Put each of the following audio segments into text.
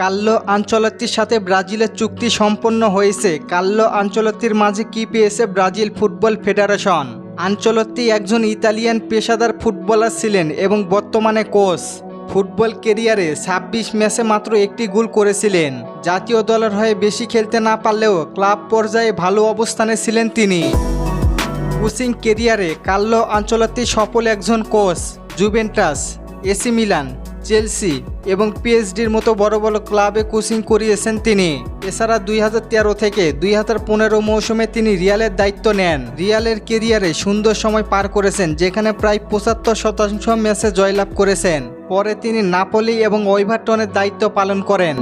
কাল্লো আঞ্চলত্তির সাথে ব্রাজিলের চুক্তি সম্পন্ন হয়েছে। কাল্লো আঞ্চলত্তির মাঝে কি পেয়েছে ব্রাজিল ফুটবল ফেডারেশন? আঞ্চলত্তি একজন ইতালিয়ান পেশাদার ফুটবলার ছিলেন এবং বর্তমানে কোচ। ফুটবল কেরিয়ারে ছাব্বিশ ম্যাচে মাত্র একটি গোল করেছিলেন। জাতীয় দলের হয়ে বেশি খেলতে না পারলেও ক্লাব পর্যায়ে ভালো অবস্থানে ছিলেন তিনি। কোচিং কেরিয়ারে কাল্লো আঞ্চলত্তি সফল একজন coach, Juventus, AC Milan Chelsea এবং পিএইচডির মতো বড় বড় ক্লাবে কোচিং করিয়েছেন তিনি। এছাড়া দুই হাজার তেরো থেকে দুই হাজার পনেরো মৌসুমে তিনি রিয়ালের দায়িত্ব নেন। রিয়ালের কেরিয়ারে সুন্দর সময় পার করেছেন, যেখানে প্রায় পঁচাত্তর শতাংশ ম্যাচে জয়লাভ করেছেন। পরে তিনি নাপোলি এবং ওইভারটনের দায়িত্ব পালন করেন।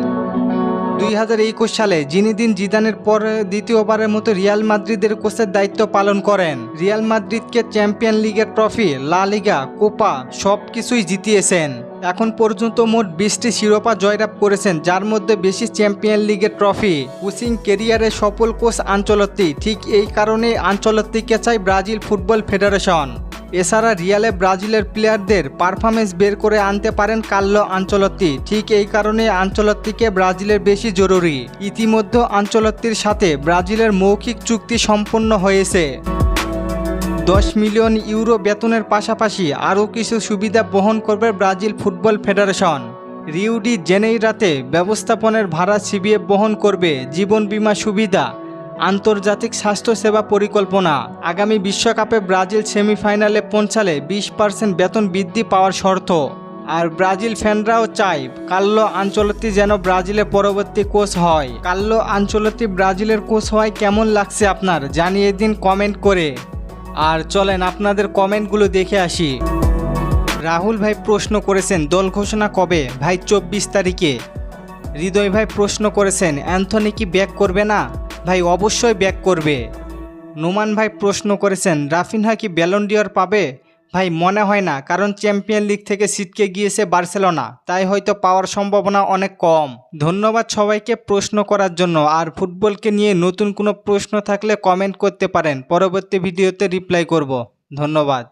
দুই হাজার একুশ সালে জিনিদিন জিদানের পর দ্বিতীয়বারের মতো রিয়াল মাদ্রিদের কোচের দায়িত্ব পালন করেন। রিয়াল মাদ্রিদকে চ্যাম্পিয়ন লিগের ট্রফি, লা লিগা, কোপা সব কিছুই জিতিয়েছেন। এখন পর্যন্ত মোট বিশটি শিরোপা জয়লাভ করেছেন, যার মধ্যে বেশি চ্যাম্পিয়ন লিগের ট্রফি। কোচিং কেরিয়ারে সফল কোচ আঞ্চলত্তি, ঠিক এই কারণেই আঞ্চলত্তিকে চাই ব্রাজিল ফুটবল ফেডারেশন। এছাড়া রিয়ালে ব্রাজিলের প্লেয়ারদের পারফরমেন্স বের করে আনতে পারেন কাল্লো আঞ্চলত্তি, ঠিক এই কারণে আঞ্চলত্তিকে ব্রাজিলের বেশি জরুরি। ইতিমধ্যে আঞ্চলত্তির সাথে ব্রাজিলের মৌখিক চুক্তি সম্পন্ন হয়েছে। দশ মিলিয়ন ইউরো বেতনের পাশাপাশি আরও কিছু সুবিধা বহন করবে ব্রাজিল ফুটবল ফেডারেশন। রিউডি জেনেইরাতে ব্যবস্থাপনের ভাড়া সিবিএফ বহন করবে জীবন বিমা সুবিধা, আন্তর্জাতিক স্বাস্থ্যসেবা পরিকল্পনা। আগামী বিশ্বকাপে ব্রাজিল সেমিফাইনালে পৌঁছালে বিশ পার্সেন্ট বেতন বৃদ্ধি পাওয়ার শর্ত। আর ব্রাজিল ফ্যানরাও চায় কাল্লো আঞ্চলতি যেন ব্রাজিলের পরবর্তী কোচ হয়। কাল্লো আঞ্চলতি ব্রাজিলের কোচ হয় কেমন লাগছে আপনার? জানিয়ে দিন কমেন্ট করে। আর চলেন আপনাদের কমেন্টগুলো দেখে আসি। রাহুল ভাই প্রশ্ন করেছেন, দল ঘোষণা কবে? ভাই, চব্বিশ তারিখে। হৃদয় ভাই প্রশ্ন করেছেন, অ্যান্থনি কি ব্যাক করবে না? ভাই, অবশ্যই ব্যাক করবে। নোমান ভাই প্রশ্ন করেছেন, রাফিনহা কি ব্যালন্ডিয়র পাবে? ভাই, মনে হয় না, কারণ চ্যাম্পিয়ন লিগ থেকে সিটকে গিয়েছে বার্সেলোনা, তাই হয়তো পাওয়ার সম্ভাবনা অনেক কম। ধন্যবাদ সবাইকে প্রশ্ন করার জন্য, আর ফুটবলকে নিয়ে নতুন কোনো প্রশ্ন থাকলে কমেন্ট করতে পারেন, পরবর্তী ভিডিওতে রিপ্লাই করব। ধন্যবাদ।